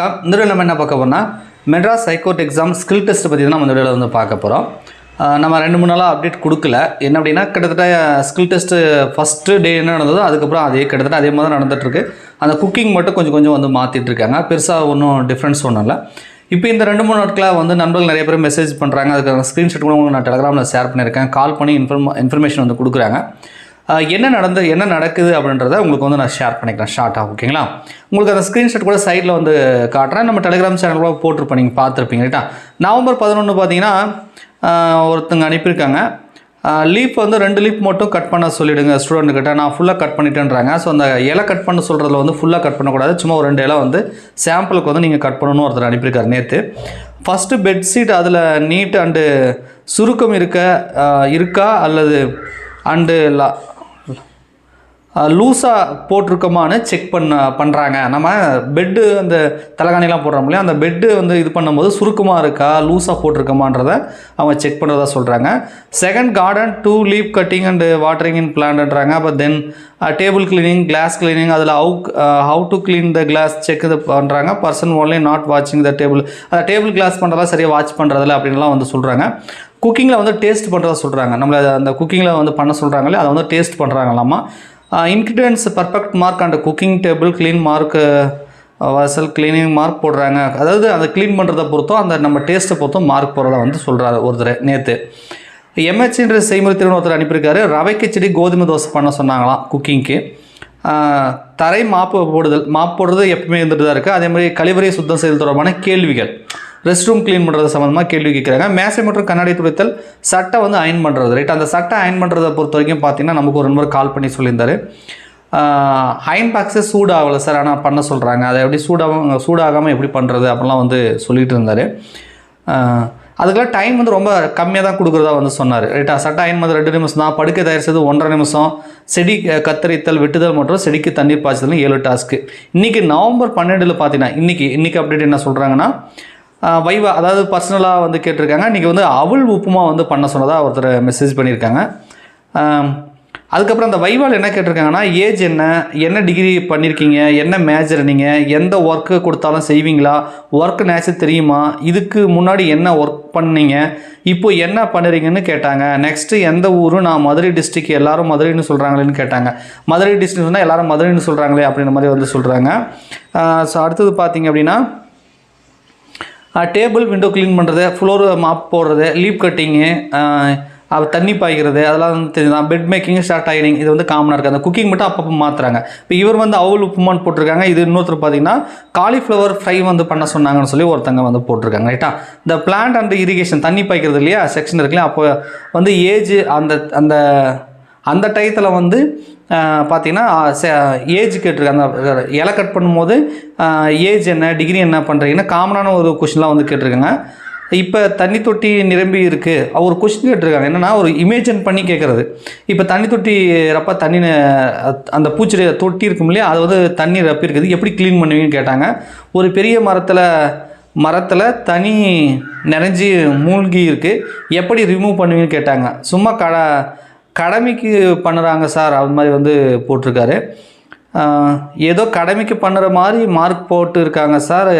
வணக்கம். இந்த நம்ம என்ன பார்க்க போகிறோம்னா Madras high court exam skill test பற்றி தான் நம்ம இந்த வீடியோவில் வந்து பார்க்க போகிறோம் நம்ம ரெண்டு மூணு நாளாக அப்டேட் கொடுக்கல. என்ன அப்படின்னா கிட்டத்தட்ட ஸ்கில் டெஸ்ட்டு ஃபஸ்ட்டு டே என்ன நடந்ததோ அதுக்கப்புறம் அதே கிட்டத்தட்ட அதே மாதிரி தான் நடந்துகிட்ருக்கு அந்த குக்கிங் மட்டும் கொஞ்சம் கொஞ்சம் வந்து மாற்றிட்டு இருக்காங்க பெருசாக ஒன்றும் டிஃப்ரென்ஸ் ஒன்றும் இல்லை. இப்போ இந்த ரெண்டு மூணு நாட்களாக வந்து நண்பர்கள் நிறைய பேர் மெசேஜ் பண்ணுறாங்க அதுக்கான ஸ்க்ரீன்ஷாட் கூட உங்களுக்கு நான் டெலகிராமில் ஷேர் பண்ணியிருக்கேன். கால் பண்ணி இன்ஃபர்ம் இன்ஃபர்மேஷன் வந்து கொடுக்குறாங்க. என்ன நடந்து என்ன நடக்குது அப்படின்றத உங்களுக்கு வந்து நான் ஷேர் பண்ணிக்கிறேன் ஷார்ட்டாக ஓகேங்களா உங்களுக்கு அந்த ஸ்க்ரீன்ஷாட் கூட சைடில் வந்து காட்டுறேன். நம்ம டெலிகிராம் சேனல் கூட போட்டிருப்போம் நீங்கள் பார்த்துருப்பீங்க ரைட்டா நவம்பர் பதினொன்று பார்த்தீங்கன்னா ஒருத்தங்க அனுப்பியிருக்காங்க. லீப் வந்து ரெண்டு லீப் மட்டும் கட் பண்ண சொல்லிவிடுங்க ஸ்டூடெண்ட்டுக்கிட்ட நான் ஃபுல்லாக கட் பண்ணிட்டேன்றாங்க. ஸோ அந்த இலை கட் பண்ண சொல்கிறதுல வந்து ஃபுல்லாக கட் பண்ணக்கூடாது. சும்மா ஒரு ரெண்டு இலை வந்து சாம்பிளுக்கு வந்து நீங்கள் கட் பண்ணணும்னு ஒருத்தர் அனுப்பியிருக்காரு நேற்று ஃபஸ்ட்டு பெட்ஷீட் அதில் நீட் அண்டு சுருக்கம் இருக்க இருக்கா? அல்லது அண்டு லா லூஸாக போட்டிருக்கோமான்னு செக் பண்ண பண்ணுறாங்க நம்ம பெட்டு அந்த தலைகாணிலாம் போடுறோம் இல்லையா? அந்த பெட்டு வந்து இது பண்ணும்போது சுருக்கமாக இருக்கா? லூஸாக போட்டிருக்கோமான்றத அவங்க செக் பண்ணுறதா சொல்கிறாங்க second garden to leaf cutting and watering in பிளான்ன்றாங்க அப்போ then table cleaning glass cleaning அதில் how how to clean the glass check இது பண்ணுறாங்க பர்சன் ஒன்லி நாட் வாட்சிங் த டேபிள் அந்த டேபிள் கிளாஸ் பண்ணுறதா சரியாக வாட்ச் பண்ணுறதில்ல அப்படின்லாம் வந்து சொல்கிறாங்க குக்கிங்கில் வந்து டேஸ்ட் பண்ணுறதா சொல்கிறாங்க நம்மளை அந்த குக்கிங்கில் வந்து பண்ண சொல்கிறாங்களே அதை வந்து taste பண்ணுறாங்களாமா ingredients perfect mark and cooking table clean mark வாசல் க்ளீனிங் மார்க் போடுறாங்க. அதாவது அதை க்ளீன் பண்ணுறதை பொறுத்தும் அந்த நம்ம டேஸ்ட்டை பொறுத்தும் மார்க் போடுறதா வந்து சொல்கிறாரு ஒருத்தர் நேற்று எம்ஹெச்ன்ற செய்முறை திரும்ப ஒருத்தர் அனுப்பியிருக்காரு. ரவை கிச்சடி கோதுமை தோசை பண்ண சொன்னாங்களாம் குக்கிங்க்கு தரை மாப்பு போடுதல் மாப்பு போடுறது எப்பவுமே இருந்துட்டு தான் இருக்குது அதே மாதிரி கழிவறை சுத்தம் செய்தல் தொடர்பான கேள்விகள். ரெஸ்ட் ரூம் க்ளீன் பண்ணுறது சம்மந்தமாக கேள்வி கேட்குறாங்க மேசை மற்றும் கண்ணாடி துடைத்தல் சட்டை வந்து அயன் பண்ணுறது ரைட் அந்த சட்டை அயன் பண்ணுறதை பொறுத்த வரைக்கும் பார்த்தீங்கன்னா நமக்கு ஒரு நண்பர் கால் பண்ணி சொல்லியிருந்தார். அயன் பாக்ஸே சூடாகலை சார் ஆனால் பண்ண சொல்கிறாங்க அதை எப்படி சூடாக சூடாகாமல் எப்படி பண்ணுறது அப்படிலாம் வந்து சொல்லிகிட்டு இருந்தார். அதுக்கெல்லாம் டைம் வந்து ரொம்ப கம்மியாக தான் கொடுக்குறதா வந்து சொன்னார். ரைட்டா சட்டை அயன் வந்து ரெண்டு நிமிஷம் தான். படுக்கை தயார் செய்து ஒன்றரை நிமிஷம். செடி கத்தரித்தல் வெட்டுதல் மற்றும் செடிக்கு தண்ணீர் பாய்ச்சல் ஏழு டாஸ்க்கு இன்றைக்கி நவம்பர் பன்னெண்டில் பார்த்தீங்கன்னா இன்றைக்கி இன்றைக்கி அப்டேட் என்ன சொல்கிறாங்கன்னா வைவா அதாவது பர்சனலாக வந்து கேட்டிருக்காங்க. இன்றைக்கி வந்து அவல் உப்புமா வந்து பண்ண சொன்னதாக ஒருத்தர் மெசேஜ் பண்ணியிருக்காங்க. அதுக்கப்புறம் அந்த வைவால் என்ன கேட்டிருக்காங்கன்னா ஏஜ் என்ன என்ன டிகிரி பண்ணியிருக்கீங்க என்ன மேஜர் நீங்கள் எந்த ஒர்க்கு கொடுத்தாலும் செய்வீங்களா ஒர்க் நேச்சர் தெரியுமா இதுக்கு முன்னாடி என்ன ஒர்க் பண்ணீங்க இப்போ என்ன பண்ணுறீங்கன்னு கேட்டாங்க. நெக்ஸ்ட்டு எந்த ஊர் நான் மதுரை டிஸ்ட்ரிக்ட் எல்லாரும் மதுரைன்னு சொல்கிறாங்களேன்னு கேட்டாங்க. மதுரை டிஸ்ட்ரிக்ட்னா சொன்னால் எல்லாரும் மதுரைன்னு சொல்கிறாங்களே அப்படின்ற மாதிரி வந்து சொல்கிறாங்க ஸோ அடுத்தது பார்த்தீங்க அப்படின்னா டேபிள் விண்டோ க்ளீன் பண்ணுறது ஃப்ளோர் மாப் போடுறது லீப் கட்டிங்கு தண்ணி பாய்க்கிறது அதெல்லாம் வந்து தெரியுதான் பெட் மேக்கிங் ஸ்டார்ட் ஆகிடிங் இது வந்து காமனாக இருக்குது அந்த குக்கிங் மட்டும் அப்பப்போ மாற்றுறாங்க இப்போ இவர் வந்து அவல் உப்புமான்னு போட்டிருக்காங்க. இது இன்னொருத்தர் பார்த்தீங்கன்னா காலிஃப்ளவர் ஃப்ரை வந்து பண்ண சொன்னாங்கன்னு சொல்லி ஒருத்தங்க வந்து போட்டிருக்காங்க. ரைட்டா இந்த பிளான்ட் அண்ட் இரிகேஷன் தண்ணி பாய்க்கிறது இல்லையா? செக்ஷன் இருக்கு இல்லையா? அப்போ வந்து ஏஜ் அந்த அந்த அந்த டயத்தில் வந்து பார்த்தீங்கன்னா ஏஜ் கேட்டிருக்காங்க. அந்த இலை கட் பண்ணும்போது ஏஜ் என்ன டிகிரி என்ன பண்ணுறீங்கன்னா காமனான ஒரு கொஷின்லாம் வந்து கேட்டிருக்காங்க. இப்போ தண்ணி தொட்டி நிரம்பி இருக்குது ஒரு கொஷின் கேட்டிருக்காங்க. என்னென்னா ஒரு இமேஜின் பண்ணி கேட்குறது. இப்போ தண்ணி தொட்டி ரப்ப தண்ணி அந்த பூச்சி தொட்டி இருக்கும் இல்லையா அது வந்து தண்ணி ரப்பி இருக்குது. எப்படி க்ளீன் பண்ணுவீங்கன்னு கேட்டாங்க. ஒரு பெரிய மரத்தில் மரத்தில் தனி நிறைஞ்சி மூழ்கி இருக்குது எப்படி ரிமூவ் பண்ணுவீங்கன்னு கேட்டாங்க. சும்மா கடை கடமைக்கு பண்ணுறாங்க சார் அது மாதிரி வந்து போட்டிருக்காரு. ஏதோ கடமைக்கு பண்ணுற மாதிரி மார்க் போட்டு இருக்காங்க சார்.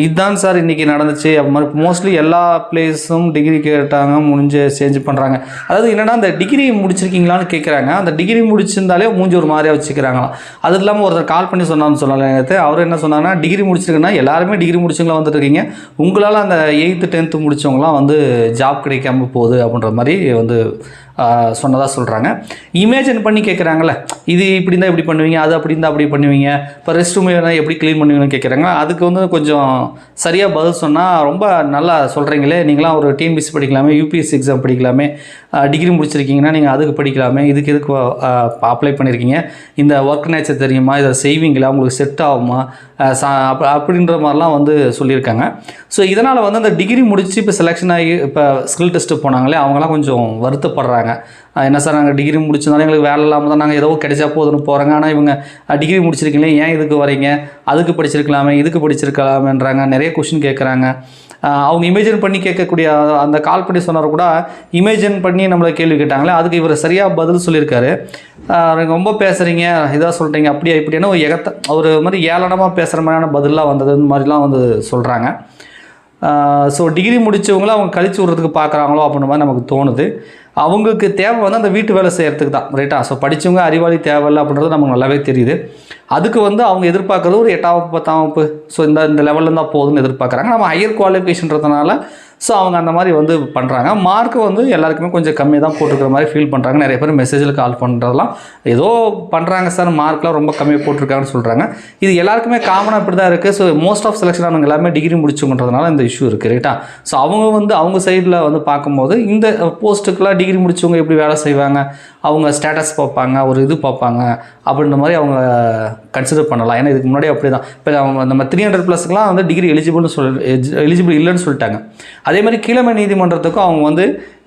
இதுதான் சார் இன்றைக்கி நடந்துச்சு. அப்படி மாதிரி மோஸ்ட்லி எல்லா பிளேஸும் டிகிரி கேட்டாங்க முடிஞ்சு சேஞ்ச் பண்ணுறாங்க அதாவது என்னென்னா அந்த டிகிரி முடிச்சிருக்கீங்களான்னு கேட்குறாங்க அந்த டிகிரி முடிச்சிருந்தாலே மூஞ்சி ஒரு மாதிரியாக வச்சுக்கிறாங்களாம். அது இல்லாமல் ஒருத்தர் கால் பண்ணி சொன்னான்னு சொன்னால அவர் என்ன சொன்னாங்கன்னா டிகிரி முடிச்சிருக்குன்னா எல்லாருமே டிகிரி முடிச்சவங்களா வந்துட்டுருக்கீங்க. உங்களால் அந்த எயித்து டென்த்து முடிச்சவங்களாம் வந்து ஜாப் கிடைக்காம போகுது அப்படின்ற மாதிரி வந்து சொன்னதாக சொல்கிறாங்க இமேஜின் பண்ணி கேட்குறாங்கல்ல இது இப்படி இருந்தால் இப்படி பண்ணுவீங்க அது அப்படி இருந்தால் அப்படி பண்ணுவீங்க. இப்போ ரெஸ்ட் ரூம் எப்படி க்ளீன் பண்ணுவீங்கன்னு கேட்குறாங்க அதுக்கு வந்து கொஞ்சம் சரியாக பதில் சொன்னால் ரொம்ப நல்லா சொல்கிறீங்களே நீங்களாம் ஒரு டிஎன்பிசி படிக்கலாமே யூபிஎஸ்சி எக்ஸாம் படிக்கலாமே. டிகிரி முடிச்சிருக்கீங்கன்னா நீங்கள் அதுக்கு படிக்கலாமே. இதுக்கு எதுக்கு அப்ளை பண்ணியிருக்கீங்க இந்த ஒர்க் நேச்சர் தெரியுமா? இதை செய்வீங்களா? உங்களுக்கு செட் ஆகுமா? சா அப்படின்ற மாதிரிலாம் வந்து சொல்லியிருக்காங்க. ஸோ இதனால் வந்து அந்த டிகிரி முடித்து இப்போ செலெக்ஷன் ஆகி இப்போ ஸ்கில் டெஸ்ட்டு போனாங்களே அவங்களாம் கொஞ்சம் வருத்தப்படுறாங்க. என்ன சார் நாங்கள் டிகிரி முடிச்சிருந்தாலும் எங்களுக்கு வேலை இல்லாமல் தான் நாங்கள் ஏதோ கிடைச்சா போதுன்னு போகிறாங்க ஆனால் இவங்க டிகிரி முடிச்சிருக்கீங்களே ஏன் இதுக்கு வரீங்க? அதுக்கு படிச்சிருக்கலாமே இதுக்கு படிச்சிருக்கலாமேன்றாங்க. நிறைய கொஷின் கேட்குறாங்க அவங்க இமேஜின் பண்ணி கேட்கக்கூடிய அந்த கால் பண்ணி சொன்னார் கூட இமேஜின் பண்ணி நம்மளை கேள்வி கேட்டாங்களே அதுக்கு இவர் சரியாக பதில் சொல்லியிருக்காரு. ரொம்ப பேசுகிறீங்க இதாக சொல்கிறீங்க அப்படியா இப்படின்னு ஒரு எகத்த ஒரு மாதிரி ஏளனமாக பேசுகிற மாதிரியான பதிலாக வந்தது இந்த மாதிரிலாம் வந்து சொல்கிறாங்க ஸோ டிகிரி முடித்தவங்கள அவங்க கழிச்சு விட்றதுக்கு பார்க்குறாங்களோ அப்படின்ற மாதிரி நமக்கு தோணுது. அவங்களுக்கு தேவை வந்து அந்த வீட்டு வேலை செய்கிறதுக்கு தான் ரைட்டா ஸோ படித்தவங்க அறிவாளி தேவையில்லை அப்படின்றது நமக்கு நல்லாவே தெரியுது. அதுக்கு வந்து அவங்க எதிர்பார்க்குறது ஒரு எட்டாம் வகுப்பு பத்தாம் வகுப்பு. ஸோ இந்த இந்த லெவலில் இருந்தால் போதும்னு எதிர்பார்க்குறாங்க. நம்ம ஹையர் குவாலிஃபிகேஷன்றதுனால ஸோ அவங்க அந்த மாதிரி வந்து பண்ணுறாங்க மார்க் வந்து எல்லாருக்குமே கொஞ்சம் கம்மி தான் போட்டிருக்கிற மாதிரி ஃபீல் பண்ணுறாங்க நிறைய பேர் மெசேஜில் கால் பண்ணுறதெல்லாம் ஏதோ பண்ணுறாங்க சார் மார்க்லாம் ரொம்ப கம்மியாக போட்டிருக்காங்கன்னு சொல்கிறாங்க இது எல்லாருக்குமே காமனாக இப்படி தான் இருக்குது ஸோ மோஸ்ட் ஆஃப் செலெக்ஷன் அவங்க எல்லாமே டிகிரி முடிச்சுங்கன்றதுனால இந்த இஷ்யூ இருக்குது ரைட்டா ஸோ அவங்க வந்து அவங்க சைடில் வந்து பார்க்கும்போது இந்த போஸ்ட்டுக்கெலாம் டிகிரி முடிச்சவங்க எப்படி வேலை செய்வாங்க? அவங்க ஸ்டேட்டஸ் பார்ப்பாங்க ஒரு இது பார்ப்பாங்க அப்படின்ற மாதிரி அவங்க கன்சிடர் பண்ணலாம். ஏன்னா இதுக்கு முன்னாடி அப்படி தான் இப்போ அவங்க நம்ம த்ரீ ஹண்ட்ரட் ப்ளஸ்க்குலாம் வந்து டிகிரி எலிஜிபிள்னு சொல் எலிஜிபிள் இல்லைன்னு சொல்லிட்டாங்க. அதே மாதிரி கீழமை நீதிமன்றத்துக்கும் அவங்க வந்து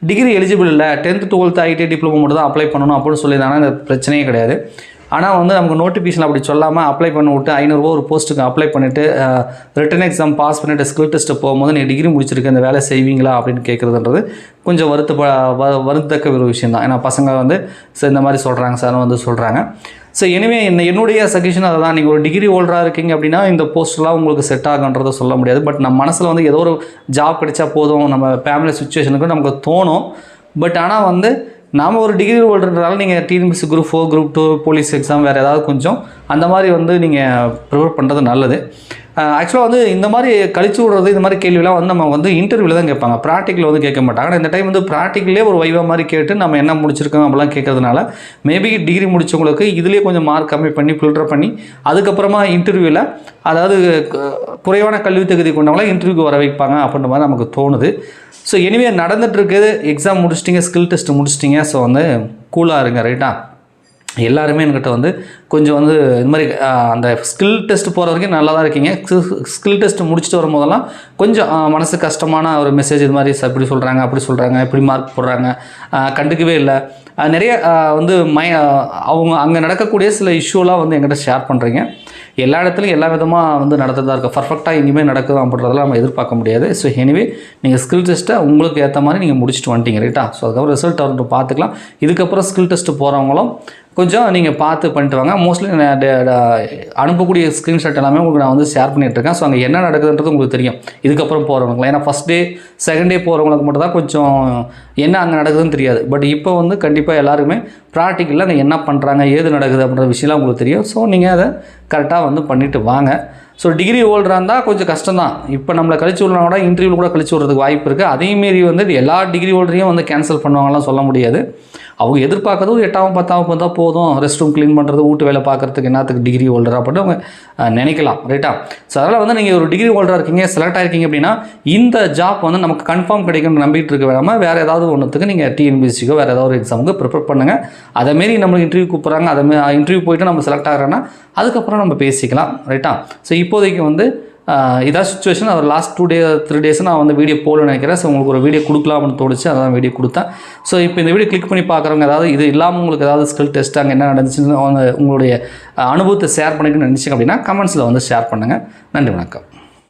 டிகிரி எலிஜிபிள் இல்லை. டென்த்து டுவெல்த்து ஐடி டிப்ளமோ மட்டும் தான் அப்ளை பண்ணணும் அப்படின்னு சொல்லியிருந்தாங்கன்னா இந்த பிரச்சனையே கிடையாது. ஆனால் வந்து நமக்கு நோட்டிஃபிகேஷன் அப்படி சொல்லாமல் அப்ளை பண்ணி விட்டு ஐநூறுரூவா ஒரு போஸ்ட்டுக்கு அப்ளை பண்ணிவிட்டு ரிட்டன் எக்ஸாம் பாஸ் பண்ணிவிட்டு ஸ்கில் டெஸ்ட்டு போகும்போது நீ டிகிரி முடிச்சிருக்க இந்த வேலை செய்வீங்களா அப்படின்னு கேட்குறதுன்றது கொஞ்சம் வருத்த வருத்தக்க ஒரு விஷயம் தான் ஏன்னா பசங்க வந்து சார் இந்த மாதிரி சொல்கிறாங்க சார் வந்து சொல்கிறாங்க ஸோ எனிவே என்ன என்னுடைய சஜஷன் அதை தான் நீங்கள் ஒரு டிகிரி ஹோல்டராக இருக்கீங்க அப்படின்னா இந்த போஸ்ட்லாம் உங்களுக்கு செட் ஆகுன்றதை சொல்ல முடியாது. பட் நம்ம மனசில் வந்து ஏதோ ஒரு ஜாப் கிடைச்சா போதும். நம்ம ஃபேமிலி சுச்சுவேஷனுக்கு நமக்கு தோணும். பட் ஆனால் வந்து நாம் ஒரு டிகிரி ஹோல்டர்னால நீங்கள் TNPSC group four group two police exam வேறு ஏதாவது கொஞ்சம் அந்த மாதிரி வந்து நீங்கள் ப்ரிப்பேர் பண்ணுறது நல்லது. ஆக்சுவலாக வந்து இந்த மாதிரி கழிச்சு விடுறது இந்த மாதிரி கேள்விலாம் வந்து நம்ம வந்து இன்டர்வியூவில் தான் கேட்பாங்க. ப்ராக்டிக்கல் வந்து கேட்க மாட்டாங்க. ஆனால் இந்த டைம் வந்து ப்ராக்டிக்கலே ஒரு வைவா மாதிரி கேட்டு நம்ம என்ன முடிச்சிருக்கோம் அப்படிலாம் கேட்கறதுனால மேபி டிகிரி முடித்தவங்களுக்கு இதுலேயே கொஞ்சம் மார்க் கம்மி பண்ணி ஃபில்டர் பண்ணி அதுக்கப்புறமா இன்டர்வியூவில் அதாவது குறைவான கல்வி தகுதி கொண்டவங்களாம் இன்டர்வியூக்கு வர வைப்பாங்க அப்படின்ற மாதிரி நமக்கு தோணுது. ஸோ எனிவே நடந்துகிட்ருக்குது எக்ஸாம் முடிச்சிட்டிங்க ஸ்கில் டெஸ்ட் முடிச்சிட்டிங்க. ஸோ வந்து கூலாக இருங்க ரைட்டா எல்லாருமே என்கிட்ட வந்து கொஞ்சம் வந்து இந்த மாதிரி அந்த ஸ்கில் டெஸ்ட் போகிற வரைக்கும் நல்லா தான் இருக்கீங்க. ஸ்கில் டெஸ்ட் முடிச்சுட்டு வரும்போதெல்லாம் கொஞ்சம் மனசு கஷ்டமான ஒரு மெசேஜ் இது மாதிரி இப்படி சொல்கிறாங்க அப்படி சொல்கிறாங்க இப்படி மார்க் போடுறாங்க. கண்டுக்கவே இல்லை. நிறைய வந்து மை அவங்க அங்கே நடக்கக்கூடிய சில இஷ்யூலாம் வந்து என்கிட்ட ஷேர் பண்ணுறீங்க எல்லா இடத்துலையும் எல்லா விதமாக வந்து நடந்துட்டு தான் இருக்குது பர்ஃபெக்டாக எங்கேயுமே நடக்குது அப்படின்றதெல்லாம் நம்ம எதிர்பார்க்க முடியாது. ஸோ எனிவே நீங்கள் ஸ்கில் டெஸ்ட்டை உங்களுக்கு ஏற்ற மாதிரி நீங்கள் முடிச்சுட்டு வந்துட்டீங்க ரைட்டா ஸோ அதுக்கப்புறம் ரிசல்ட் வந்து பார்த்துக்கலாம். இதுக்கப்புறம் ஸ்கில் டெஸ்ட்டு போகிறவங்களும் கொஞ்சம் நீங்கள் பார்த்து பண்ணிட்டு வாங்க. மோஸ்ட்லி அனுப்பக்கூடிய ஸ்க்ரீன்ஷாட் எல்லாமே உங்களுக்கு நான் வந்து ஷேர் பண்ணிட்டு இருக்கேன் ஸோ அங்கே என்ன நடக்குதுன்றது உங்களுக்கு தெரியும். இதுக்கப்புறம் போகிறவங்களுக்கு ஏன்னா ஃபஸ்ட் டே செகண்ட் டே போகிறவங்களுக்கு மட்டும் தான் கொஞ்சம் என்ன அங்கே நடக்குதுன்னு தெரியாது. பட் இப்போ வந்து கண்டிப்பாக எல்லாருமே ப்ராக்டிக்கலில் அங்கே என்ன பண்ணுறாங்க ஏது நடக்குது அப்படின்ற விஷயம்லாம் உங்களுக்கு தெரியும். ஸோ நீங்கள் அதை கரெக்டாக வந்து பண்ணிட்டு வாங்க. ஸோ டிகிரி ஹோல்டராக இருந்தால் கொஞ்சம் கஷ்டம் தான் இப்போ நம்மளை கழிச்சு விட்றனா கூட இன்டர்வியூ கூட கழிச்சு விட்றதுக்கு வாய்ப்பு இருக்குது அதேமாரி வந்து எல்லா டிகிரி ஹோல்டரையும் வந்து கேன்சல் பண்ணுவாங்கலாம் சொல்ல முடியாது. அவங்க எதிர்பார்க்கறது ஒரு பத்தாவது பத்தாம் வந்தால் போதும். ரெஸ்ட் ரூம் க்ளீன் பண்ணுறது வீட்டு வேலை பார்க்குறதுக்கு என்னத்துக்கு டிகிரி ஹோல்டர் அப்படின்னு அவங்க நினைக்கலாம் ரைட்டா ஸோ அதனால் வந்து நீங்கள் ஒரு டிகிரி ஹோல்டராக இருக்கீங்க செலக்ட் ஆகிருக்கீங்க அப்படின்னா இந்த ஜாப் வந்து நமக்கு கன்ஃபார்ம் கிடைக்கும்னு நம்பிட்டு இருக்க வேணாமல் வேறு ஏதாவது ஒன்றுத்துக்கு நீங்கள் டிஎன்பிஎஸ்சிக்கோ வேறு ஏதாவது ஒரு எக்ஸாமுக்கு ப்ரிப்பேர் பண்ணுங்கள் அதேமாரி நம்மளுக்கு இன்டர்வியூ கூப்பிட்றாங்க அதேமாரி இன்டர்வியூ போயிட்டு நம்ம செலக்ட் ஆகிறோன்னா அதுக்கப்புறம் நம்ம பேசிக்கலாம் ரைட்டா ஸோ இப்போதைக்கு வந்து இதான் சுச்சுவேஷன் ஒரு last two day three days நான் வந்து வீடியோ போகலன்னு நினைக்கிறேன். ஸோ உங்களுக்கு ஒரு வீடியோ கொடுக்கலாம்னு அப்படின்னு தோணுச்சு. அதான் வீடியோ கொடுத்தேன். ஸோ இப்போ இந்த வீடியோ கிளிக் பண்ணி பார்க்குறவங்க ஏதாவது இது இல்லாமல் உங்களுக்கு ஏதாவது ஸ்கில் டெஸ்ட் அங்கே என்ன நடந்துச்சுன்னு உங்களுடைய அனுபவத்தை ஷேர் பண்ணிக்கணும்னு நினச்சிங்க அப்படின்னா கமெண்ட்ஸில் வந்து ஷேர் பண்ணுங்கள் நன்றி வணக்கம்.